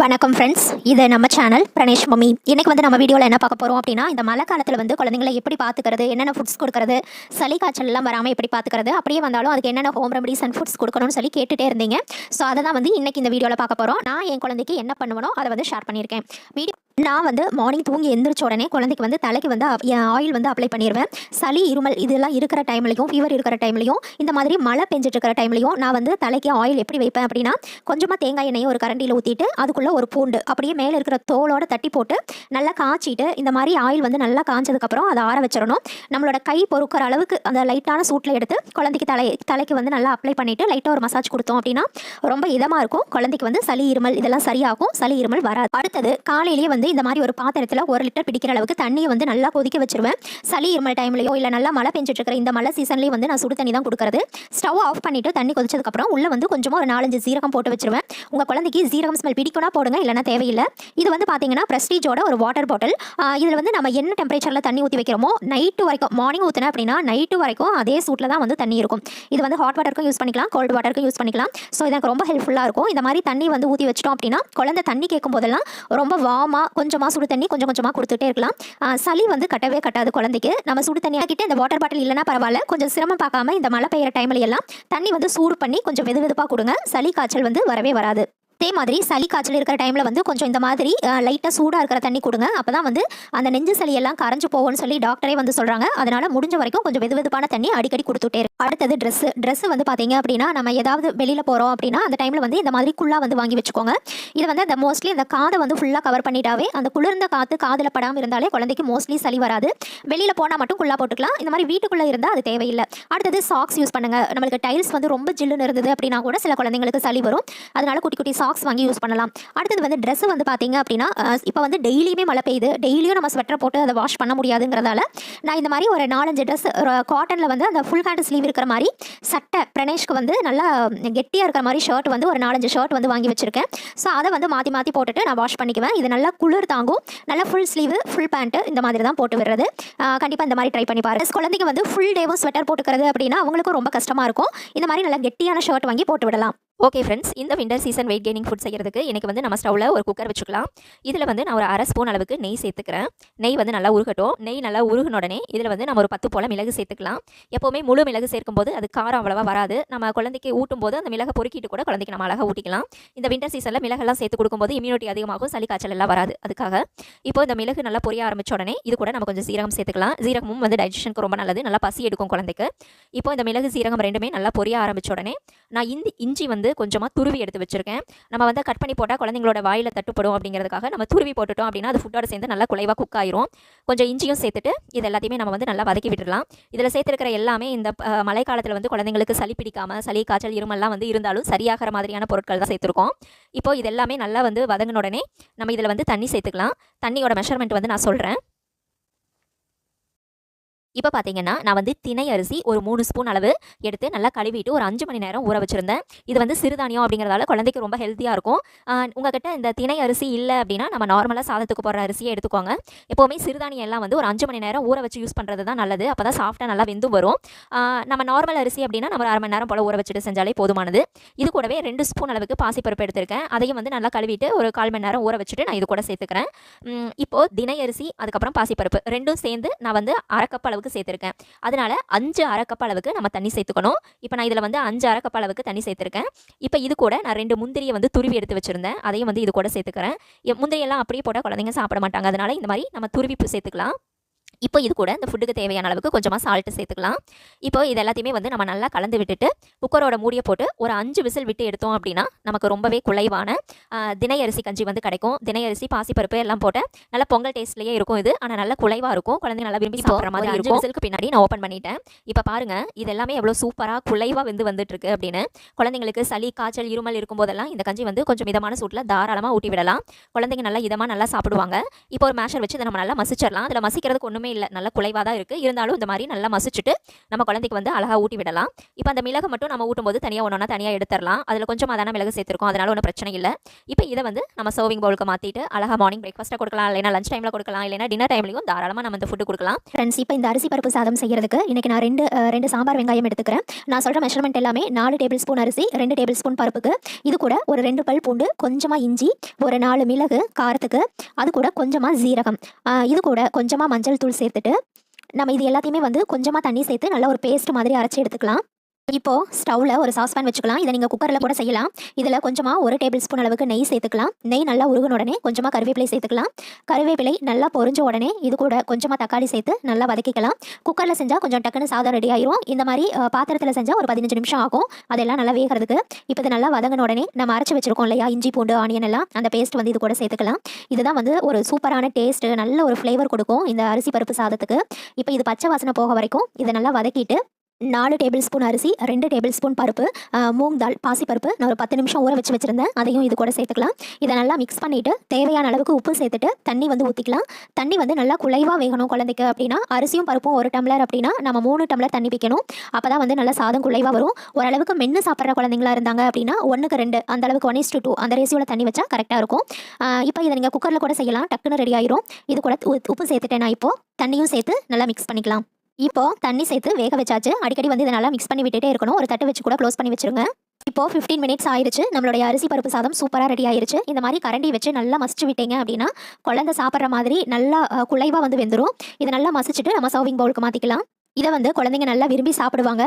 வணக்கம் ஃப்ரெண்ட்ஸ் இது நம்ம சேனல் பிரணேஷ் மம்மி. இன்னைக்கு வந்து நம்ம வீடியோவில் என்ன பார்க்க போகிறோம் அப்படின்னா இந்த மழை காலத்தில் வந்து குழந்தைங்களை எப்படி பார்த்துக்கிறது என்னென்ன ஃபுட்ஸ் கொடுக்கறது சளி காய்ச்சல்லாம் வராமல் எப்படி பார்த்துக்கிறது அப்படியே வந்தாலும் அதுக்கு என்னென்ன ஹோம் ரெமடிஸ் அண்ட் ஃபுட்ஸ் கொடுக்கணும்னு சொல்லி கேட்டுகிட்டே இருந்தீங்க. ஸோ அதை தான் வந்து இன்றைக்கி இந்த வீடியோவில் பார்க்க போகிறோம் நான் என் குழந்தைக்கு என்ன பண்ணுவனோ அதை வந்து ஷேர் பண்ணியிருக்கேன். வீடியோ நான் வந்து மார்னிங் தூங்கி எந்திரிச்ச உடனே குழந்தைக்கு வந்து தலைக்கு வந்து ஆயில் வந்து அப்ளை பண்ணிடுவேன் சளி இருமல் இதெல்லாம் இருக்கிற டைம்லையும் ஃபீவர் இருக்கிற டைம்லையும் இந்த மாதிரி மழை பெஞ்சிட்டு இருக்கிற டைம்லையும் நான் வந்து தலைக்கு ஆயில் எப்படி வைப்பேன் அப்படின்னா கொஞ்சமாக தேங்காய் எண்ணெயை ஒரு கரண்டியில் ஊற்றிட்டு அதுக்குள்ளே ஒரு பூண்டு அப்படியே மேலே இருக்கிற தோலோட தட்டி போட்டு நல்லா காய்ச்சிட்டு இந்த மாதிரி ஆயில் வந்து நல்லா காய்ச்சதுக்கப்புறம் அதை ஆற வச்சிடணும். நம்மளோட கை பொறுக்கிற அளவுக்கு அந்த லைட்டான சூட்டில் எடுத்து குழந்தைக்கு தலை தலைக்கு வந்து நல்லா அப்ளை பண்ணிவிட்டு லைட்டாக ஒரு மசாஜ் கொடுத்தோம் அப்படின்னா ரொம்ப இதமாக இருக்கும். குழந்தைக்கு வந்து சளி இருமல் இதெல்லாம் சரியாகும். சளி இருமல் வராது. அடுத்தது காலையிலேயே வந்து இந்த மாதிரி ஒரு பாத்திரத்தில் ஒரு லிட்டர் பிடிக்கிற அளவுக்கு தண்ணியை வந்து நல்லா கொதிக்க வச்சிருவேன். சளி இருமல் டைம்லையோ இல்லை நல்லா மழை பெஞ்சிட்டு இருக்கிற இந்த மழை சீசன்லேயும் வந்து நான் சுடு தண்ணி தான் கொடுக்குறது. ஸ்டவ் ஆஃப் பண்ணிட்டு தண்ணி கொதிச்சதுக்கப்புறம் உள்ளே வந்து கொஞ்சமாக ஒரு நாலஞ்சு சீரகம் போட்டு வச்சிருவேன். உங்கள் குழந்தைக்கு சீரகம் ஸ்மெல் பிடிக்கும்னா போடுங்க இல்லைனா தேவையில்லை. இது வந்து பார்த்தீங்கன்னா ப்ரெஸ்டீஜோட ஒரு வாட்டர் பாட்டில் இதில் வந்து நம்ம என்ன டெம்பரேச்சரில் தண்ணி ஊற்றி வைக்கிறோமோ நைட்டு வரைக்கும் மார்னிங் ஊற்றினா அப்படின்னா நைட்டு வரைக்கும் அதே சூட்டில் தான் வந்து தண்ணி இருக்கும். இது வந்து ஹாட் வாட்டருக்கும் யூஸ் பண்ணிக்கலாம் கோல்டு வாட்டருக்கும் யூஸ் பண்ணிக்கலாம். ஸோ இது எனக்கு ரொம்ப ஹெல்ப்ஃபுல்லாக இருக்கும். இந்த மாதிரி தண்ணி வந்து ஊற்றி வச்சிட்டோம் அப்படின்னா குழந்தை தண்ணி கேட்கும் போதெல்லாம் ரொம்ப வாமாக கொஞ்சமாக சுடு தண்ணி கொஞ்சம் கொஞ்சமாக கொடுத்துட்டே இருக்கலாம். சளி வந்து கட்டவே கட்டாது குழந்தைக்கு. நம்ம சுடு தண்ணி கிட்ட இந்த வாட்டர் பாட்டில் இல்லைன்னா பரவாயில்ல. கொஞ்சம் சிரமம் பார்க்காம இந்த மழை பெய்கிற டைம்ல எல்லாம் தண்ணி வந்து சூடு பண்ணி கொஞ்சம் வெது வெதுப்பாக கொடுங்க. சளி காய்ச்சல் வந்து வரவே வராது. அதே மாதிரி சளி காய்ச்சல் இருக்கிற டைமில் வந்து கொஞ்சம் இந்த மாதிரி லைட்டாக சூடாக இருக்கிற தண்ணி கொடுங்க. அப்போ தான் வந்து அந்த நெஞ்சு சளி எல்லாம் கரைஞ்சு போகும்னு சொல்லி டாக்டரே வந்து சொல்கிறாங்க அதனால் முடிஞ்ச வரைக்கும் கொஞ்சம் வெது வெதுப்பான தண்ணி அடிக்கடி கொடுத்துட்டே இருக்கு அடுத்தது ட்ரெஸ்ஸு ட்ரெஸ் வந்து பார்த்தீங்க அப்படின்னா நம்ம ஏதாவது வெளியில் போகிறோம் அப்படின்னா அந்த டைமில் வந்து இந்த மாதிரி குள்ளா வந்து வாங்கி வச்சுக்கோங்க. இது வந்து அந்த மோஸ்ட்லி அந்த காதை வந்து ஃபுல்லாக கவர் பண்ணிட்டாவே அந்த குளிர்ந்த காற்று காதில் படாமல் இருந்தாலே குழந்தைக்கு மோஸ்ட்லி சளி வராது. வெளியில் போனால் மட்டும் குள்ளா போட்டுக்கலாம். இந்த மாதிரி வீட்டுக்குள்ளே இருந்தால் அது தேவையில்லை. அடுத்தது சாக்ஸ் யூஸ் பண்ணுங்க. நம்மளுக்கு டைல்ஸ் வந்து ரொம்ப ஜில்லுன்னு இருந்தது அப்படின்னா கூட சில குழந்தைங்களுக்கு சளி வரும். அதனால் குட்டி குட்டி சாக்ஸ் வாங்கி யூஸ் பண்ணலாம். அடுத்தது வந்து ட்ரெஸ் வந்து பார்த்தீங்க அப்படின்னா இப்போ வந்து டெய்லியுமே மழை பெய்யுது. டெய்லியும் நம்ம ஸ்வெட்டர் போட்டு அதை வாஷ் பண்ண முடியாதுங்கிறதால நான் இந்த மாதிரி ஒரு நாலஞ்சு ட்ரெஸ் காட்டனில் வந்து அந்த ஃபுல் ஹேண்ட் ஸ்லீவ் இருக்கிற மாதிரி சட்டை பிரணேஷ்க்கு வந்து நல்லா கெட்டியாக இருக்கிற மாதிரி ஷர்ட் வந்து ஒரு நாலஞ்சு ஷர்ட் வந்து வாங்கி வச்சுருக்கேன். ஸோ அதை வந்து மாற்றி மாற்றி போட்டுட்டு நான் வாஷ் பண்ணிக்குவேன். இது நல்லா குளிர் தாங்கும். நல்லா ஃபுல் ஸ்லீவ் ஃபுல் பேண்ட்டு இந்த மாதிரி தான் போட்டு விடுறது. கண்டிப்பாக இந்த மாதிரி ட்ரை பண்ணி பாருங்க. குழந்தைங்க வந்து ஃபுல் டேவும் ஸ்வெட்டர் போட்டுக்கிறது அப்படின்னா அவங்களுக்கும் ரொம்ப கஷ்டமாக இருக்கும். இந்த மாதிரி நல்லா கெட்டியான ஷர்ட் வாங்கி போட்டு விடலாம். ஓகே ஃப்ரெண்ட்ஸ் இந்த winter season weight gaining food செய்கிறதுக்கு எனக்கு வந்து நம்ம ஸ்டவ்வில் ஒரு குக்கர் வச்சுக்கலாம். இதில் வந்து நான் ஒரு அரை ஸ்பூன் அளவுக்கு நெய் சேர்த்துக்கிறேன். நெய் வந்து நல்லா உருகட்டும். நெய் நல்லா உருகின உடனே இதில் வந்து நம்ம ஒரு பத்து போல மிளகு சேர்த்துக்கலாம். எப்போவுமே முழு மிளகு சேர்க்கும்போது அது காரம் அவ்வளோவா வராது. நம்ம குழந்தைக்கு ஊட்டும் போது அந்த மிளகை பொறுக்கிட்டு கூட குழந்தைக்கு நம்ம அழகாக ஊட்டிக்கலாம். இந்த விண்டர் சீசனில் மிளகெல்லாம் சேர்த்து கொடுக்கும்போது இம்யூனிட்டி அதிகமாகும் சளி காய்ச்சல் எல்லாம் வராது. அதுக்காக இப்போ இந்த மிளகு நல்லா பொரிய ஆரம்பித்த உடனே இது கூட நம்ம கொஞ்சம் சீரகம் சேர்த்துக்கலாம். சீரகமும் வந்து டைஜஷனுக்கு ரொம்ப நல்லது. நல்லா பசி எடுக்கும் குழந்தைக்கு. இப்போ இந்த மிளகு சீரகம் ரெண்டுமே நல்லா பொரிய ஆரம்பித்த உடனே நான் இந்த இஞ்சி வந்து கொஞ்சமாக துருவி எடுத்து வச்சுருக்கேன். நம்ம வந்து கட் பண்ணி போட்டால் குழந்தைங்களோட வாயில் தட்டுப்படும் அப்படிங்கிறதுக்காக நம்ம துருவி போட்டுட்டோம் அப்படின்னா அது ஃபுட்டோட சேர்ந்து நல்லா குலைவாக குக் ஆயிரும். கொஞ்சம் இஞ்சியும் சேர்த்துட்டு இது எல்லாத்தையுமே நம்ம வந்து நல்லா வதக்கி விட்டுடலாம். இதில் சேர்த்துருக்கிற எல்லாமே இந்த மழை மழைக்காலத்தில் வந்து குழந்தைங்களுக்கு சளி பிடிக்காம சளி காய்ச்சல் இருமெல்லாம் வந்து இருந்தாலும் சரியாகிற மாதிரியான பொருட்கள் தான் சேர்த்துருக்கோம். இப்போ இது எல்லாமே நல்லா வந்து வதங்கின உடனே நம்ம இதில் வந்து தண்ணி சேர்த்துக்கலாம். தண்ணியோட மெஷர்மெண்ட் வந்து நான் சொல்கிறேன் இப்போ பார்த்தீங்கன்னா நான் வந்து திணை அரிசி ஒரு மூணு ஸ்பூன் அளவு எடுத்து நல்லா கழுவிட்டு ஒரு அஞ்சு மணி நேரம் ஊற வச்சுருந்தேன். இது வந்து சிறுதானியம் அப்படிங்கிறதால குழந்தைக்கு ரொம்ப ஹெல்த்தியாக இருக்கும். உங்ககிட்ட இந்த திணை அரிசி இல்லை அப்படின்னா நம்ம நார்மலாக சாதத்துக்கு போடுற அரிசியை எடுத்துக்கோங்க. எப்போவுமே சிறுதானியம் எல்லாம் வந்து ஒரு அஞ்சு மணி நேரம் ஊற வச்சு யூஸ் பண்ணுறது தான் நல்லது. அப்போ தான் சாஃப்டாக நல்லா வெந்து வரும். நம்ம நார்மல் அரிசி அப்படின்னா நம்ம அரை மணி நேரம் போல் ஊற வச்சுட்டு செஞ்சாலே போதுமானது. இது கூடவே ரெண்டு ஸ்பூன் அளவுக்கு பாசிப்பருப்பு எடுத்திருக்கேன். அதையும் வந்து நல்லா கழுவிட்டு ஒரு கால் மணி நேரம் ஊற வச்சுட்டு நான் இது கூட சேர்த்துக்கிறேன். இப்போது தினை அரிசி அதுக்கப்புறம் பாசிப்பருப்பு ரெண்டும் சேர்ந்து நான் வந்து அரை கப் அளவுக்கு சேர்த்துருக்கேன். அதனால அஞ்சு அரை அளவுக்கு நம்ம தண்ணி சேர்த்துக்கணும். இப்போ நான் இதில் வந்து அஞ்சு அரை அளவுக்கு தண்ணி சேர்த்துருக்கேன். இப்போ இது கூட நான் ரெண்டு முந்திரியை வந்து துருவி எடுத்து வச்சிருந்தேன். அதையும் வந்து இது கூட சேர்த்துக்கிறேன். முந்திரியெல்லாம் அப்படியே போட்டால் குழந்தைங்க சாப்பிட மாட்டாங்க. அதனால இந்த மாதிரி நம்ம துருவி சேர்த்துக்கலாம். இப்போ இது கூட இந்த ஃபுட்டுக்கு தேவையான அளவுக்கு கொஞ்சமாக சால்ட்டு சேர்த்துக்கலாம். இப்போ இது எல்லாத்தையுமே வந்து நம்ம நல்லா கலந்து விட்டுட்டு குக்கரோட மூடியை போட்டு ஒரு அஞ்சு விசில் விட்டு எடுத்தோம் அப்படின்னா நமக்கு ரொம்பவே குலைவான ஆஹ், தினை அரிசி கஞ்சி வந்து கிடைக்கும். தினை அரிசி பாசிப்பருப்பு எல்லாம் போட்டு நல்ல பொங்கல் டேஸ்ட்லயே இருக்கும் இது. ஆனால் நல்ல குலைவா இருக்கும். குழந்தைங்க நல்லா விரும்பி சாப்பிட்ற மாதிரி இருக்கும். விசிலுக்கு பின்னாடி நான் ஓப்பன் பண்ணிட்டேன். இப்போ பாருங்க இது எல்லாமே எவ்வளோ சூப்பராக குலைவா வெந்து வந்துட்டு இருக்கு அப்படின்னு. குழந்தைங்களுக்கு சளி காய்ச்சல் இருமல் இருக்கும்போதெல்லாம் இந்த கஞ்சி வந்து கொஞ்சம் மிதமான சூட்டில் தாராளமாக ஊட்டி விடலாம். குழந்தைங்க நல்லா இதமாக நல்லா சாப்பிடுவாங்க. இப்போ ஒரு மேஷர் வச்சு இதை நம்ம நல்லா மசிச்சிடலாம். அதில் மசிக்கிறதுக்கு ஒன்றுமே இல்லை நல்ல குலைவாக தான் இருக்குது இருந்தாலும் இந்த மாதிரி நல்லா மசிச்சுட்டு நம்ம குழந்தைக்கு வந்து அழகாக ஊட்டி விடலாம். இப்போ அந்த மிளகு மட்டும் நம்ம ஊட்டும்போது தனியாக ஒன்றா தனியாக எடுத்துடலாம் அதில் கொஞ்சமாக தானே மிளகு சேர்த்துருக்கோம். அதனால ஒன்றும் பிரச்சனை இல்லை. இப்போ இதை வந்து நம்ம சர்விங் பவுலுக்கு மாற்றிட்டு அழகாக மார்னிங் பிரேக்ஃபாஸ்ட்டாக கொடுக்கலாம். இல்லைனா லஞ்ச் டைமில் கொடுக்கலாம். இல்லைனா டின்னர் டைம்லையும் தாராளமாக நம்ம இந்த ஃபுட்டு கொடுக்கலாம். ஃப்ரெண்ட்ஸ் இப்போ இந்த அரிசி பருப்பு சாதம் செய்யறதுக்கு இன்னைக்கு நான் ரெண்டு ரெண்டு சாம்பார் வெங்காயம் எடுத்துக்கிறேன். நான் சொல்கிற மெஷர்மெண்ட் எல்லாமே நாலு டேபிள் ஸ்பூன் அரிசி ரெண்டு டேபிள் ஸ்பூன் பருப்புக்கு. இது கூட ஒரு ரெண்டு பல் பூண்டு கொஞ்சமாக இஞ்சி ஒரு நாலு மிளகு காரத்துக்கு. அது கூட கொஞ்சமாக ஜீரகம் இது கூட கொஞ்சமாக மஞ்சள் தூள் சேர்த்துட்டு நம்ம இது எல்லாத்தையுமே வந்து கொஞ்சமாக தண்ணி சேர்த்து நல்லா ஒரு பேஸ்ட் மாதிரி அரைச்சி எடுத்துக்கலாம். இப்போ ஸ்டவ்வில் ஒரு சாஸ்பேன் வச்சுக்கலாம். இதை நீங்கள் குக்கரில் கூட செய்யலாம். இதில் கொஞ்சமாக ஒரு டேபிள் ஸ்பூன் அளவுக்கு நெய் சேர்த்துக்கலாம். நெய் நல்லா உருகுன உடனே கொஞ்சமாக கருவேப்பிலை சேர்த்துக்கலாம். கருவேப்பிலை நல்லா பொறிஞ்ச உடனே இது கூட கொஞ்சமாக தக்காளி சேர்த்து நல்லா வதக்கிக்கலாம். குக்கரில் செஞ்சால் கொஞ்சம் டக்குன்னு சாதம் ரெடி ஆயிரும். இந்த மாதிரி பாத்திரத்தில் செஞ்சால் ஒரு பதினஞ்சு நிமிஷம் ஆகும். அதெல்லாம் நல்லா வேகிறதுக்கு. இப்போ இது நல்லா வதங்கின உடனே நம்ம அரைச்சி வச்சிருக்கோம் இல்லையா? இஞ்சி பூண்டு ஆனியன் எல்லாம். அந்த பேஸ்ட் வந்து இது கூட சேர்த்துக்கலாம். இதுதான் வந்து ஒரு சூப்பரான டேஸ்ட் நல்ல ஒரு ஃப்ளேவர் கொடுக்கும் இந்த அரிசி பருப்பு சாதத்துக்கு. இப்போ இது பச்சை வாசனை போக வரைக்கும் இதை நல்லா வதக்கிட்டு நாலு டேபிள் ஸ்பூன் அரிசி ரெண்டு டேபிள் ஸ்பூன் பருப்பு மூங் தால் பாசிப்பருப்பு நான் ஒரு பத்து நிமிஷம் ஊற வச்சு வச்சுருந்தேன். அதையும் இது கூட சேர்த்துக்கலாம். இதை நல்லா மிக்ஸ் பண்ணிவிட்டு தேவையான அளவுக்கு உப்பு சேர்த்துட்டு தண்ணி வந்து ஊற்றிக்கலாம் தண்ணி வந்து நல்லா குலைவாக வேகணும் குழந்தைக்கு அப்படின்னா அரிசியும் பருப்பும் ஒரு டம்ளர் அப்படின்னா நம்ம மூணு டம்ளர் தண்ணி வைக்கணும் அப்போ தான் வந்து நல்லா சாதம் குலைவாக வரும். ஓரளவுக்கு மென்று சாப்பிட்ற குழந்தைங்களா இருந்தாங்க அப்படின்னா ஒன்றுக்கு ரெண்டு அந்த அளவுக்கு ஒன் இஸ்டு டூ அந்த ரேசியோவில் தண்ணி வச்சா கரெக்டாக இருக்கும். இப்போ இதை நீங்கள் குக்கரில் கூட செய்யலாம். டக்குன்னு ரெடி ஆயிரும். இது கூட உப்பு சேர்த்துட்டேன் நான் இப்போது தண்ணியும் சேர்த்து நல்லா மிக்ஸ் பண்ணிக்கலாம். இப்போ தண்ணி சேர்த்து வேக வச்சாச்சு. அடிக்கடி வந்து இதை நல்லா மிக்ஸ் பண்ணி விட்டுட்டே இருக்கணும். ஒரு தட்டு வச்சு கூட க்ளோஸ் பண்ணி வச்சிருங்க. இப்போ 15 மினிட்ஸ் ஆயிருச்சு. நம்மளுடைய அரிசி பருப்பு சாதம் சூப்பராக ரெடி ஆயிருச்சு. இந்த மாதிரி கரண்டி வச்சு நல்லா மசிச்சு விட்டீங்க அப்படின்னா குழந்தை சாப்பிட்ற மாதிரி நல்லா குலைவாக வந்து வெந்துடும் இதை நல்லா மசிச்சுட்டு நம்ம சர்விங் பவுலுக்கு மாற்றிக்கலாம் இதை வந்து குழந்தைங்க நல்லா விரும்பி சாப்பிடுவாங்க.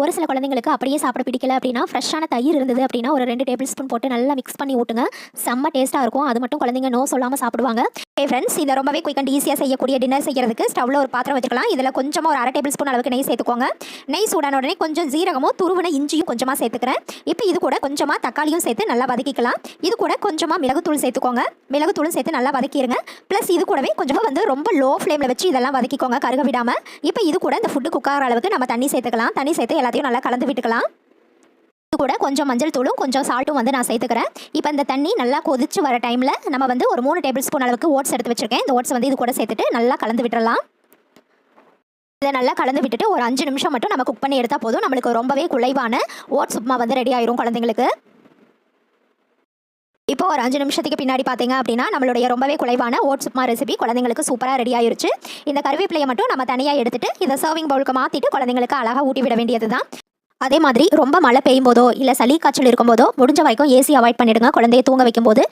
ஒரு சில குழந்தைங்களுக்கு அப்படியே சாப்பிட பிடிக்கல அப்படின்னா ஃப்ரெஷ்ஷான தயிர் இருந்தது அப்படின்னா ஒரு ரெண்டு டேபிள் ஸ்பூன் போட்டு நல்லா மிக்ஸ் பண்ணி ஊட்டுங்க. செம்ம டேஸ்ட்டாக இருக்கும். அது மட்டும் குழந்தைங்க நோ சொல்லாமல் சாப்பிடுவாங்க. ஏ ஃப்ரெண்ட்ஸ் இதை ரொம்பவே குயிக் அண்ட் ஈஸியாக செய்யக்கூடிய டின்னர் செய்யறதுக்கு ஸ்டவ்வில் ஒரு பாத்திரம் வச்சுக்கலாம். இதில் கொஞ்சமாக ஒரு அரை டேபிள் ஸ்பூன் அளவுக்கு நெய் சேர்த்துக்கோங்க. நெய் சூடான உடனே கொஞ்சம் ஜீரகமும் துருவின இஞ்சியும் கொஞ்சமாக சேர்த்துக்கிறேன். இப்போ இது கூட கொஞ்சமாக தக்காளியும் சேர்த்து நல்லா வதக்கிக்கலாம். இது கூட கொஞ்சமாக மிளகுத்தூள் சேர்த்துக்கோங்க. மிளகுத்தூளும் சேர்த்து நல்லா வதக்கிடுங்க ப்ளஸ் இது கூடவே கொஞ்சமாக வந்து ரொம்ப லோ ஃப்ளேமில் வச்சு இதெல்லாம் வதக்கிக்கோங்க கருக விடாமல் இப்போ இது கூட இந்த ஃபுட்டு குக் ஆகிற அளவுக்கு நம்ம தண்ணி சேர்த்துக்கலாம். தண்ணி சேர்த்து எல்லாத்தையும் நல்லா கலந்து விட்டுக்கலாம். இது கூட கொஞ்சம் மஞ்சள் தூளும் கொஞ்சம் சால்ட்டும் வந்து நான் சேர்த்துக்கிறேன். இப்போ இந்த தண்ணி நல்லா கொதிச்சு வர டைமில் நம்ம வந்து ஒரு மூணு டேபிள் ஸ்பூன் அளவுக்கு ஓட்ஸ் எடுத்து வச்சுருக்கேன். இந்த ஓட்ஸ் வந்து இது கூட சேர்த்துட்டு நல்லா கலந்து விட்டுடலாம் இதை நல்லா கலந்து விட்டுட்டு ஒரு அஞ்சு நிமிஷம் மட்டும் நம்ம குக் பண்ணி எடுத்தால் போதும். நம்மளுக்கு ரொம்பவே குலைவான ஓட்ஸ் உப்புமா வந்து ரெடி ஆயிரும் குழந்தைங்களுக்கு. இப்போ ஒரு அஞ்சு நிமிஷத்துக்கு பின்னாடி பார்த்தீங்க அப்படின்னா நம்மளுடைய ரொம்பவே குலைவான ஓட்ஸ் உப்மா ரெசிபி குழந்தைங்களுக்கு சூப்பராக ரெடி ஆயிருச்சு. இந்த கருவேப்பிலையை மட்டும் நம்ம தனியாக எடுத்துட்டு இதை சர்விங் பவுலுக்கு மாற்றிட்டு குழந்தைங்களுக்கு அழகாக ஊட்டி விட வேண்டியது தான் அதே மாதிரி ரொம்ப மழை பெய்யும் போதோ இல்லை சளி காய்ச்சல் இருக்கும்போதோ முடிஞ்ச வரைக்கும் ஏசி அவாய்ட் பண்ணிடுங்க. குழந்தைய தூங்க வைக்கும்போது.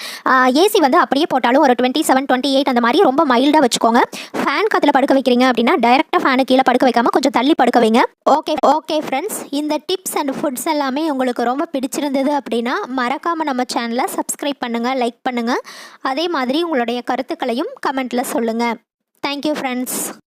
ஏசி வந்து அப்படியே போட்டாலும் ஒரு டுவெண்ட்டி செவன் டுவெண்ட்டி எயிட் அந்த மாதிரி ரொம்ப மைல்டாக வச்சுக்கோங்க. ஃபேன் காத்தில் படுக்க வைக்கிறீங்க அப்படின்னா டைரெக்டாக ஃபேனு கீழே படுக்க வைக்காமல் கொஞ்சம் தள்ளி படுக்க வைங்க. ஓகே ஓகே ஃப்ரெண்ட்ஸ் இந்த டிப்ஸ் அண்ட் ஃபுட்ஸ் எல்லாமே உங்களுக்கு ரொம்ப பிடிச்சிருந்தது அப்படின்னா மறக்காமல் நம்ம சேனலை சப்ஸ்கிரைப் பண்ணுங்கள் லைக் பண்ணுங்கள் அதே மாதிரி உங்களுடைய கருத்துக்களையும் கமெண்ட்டில் சொல்லுங்கள் தேங்க்யூ ஃப்ரெண்ட்ஸ்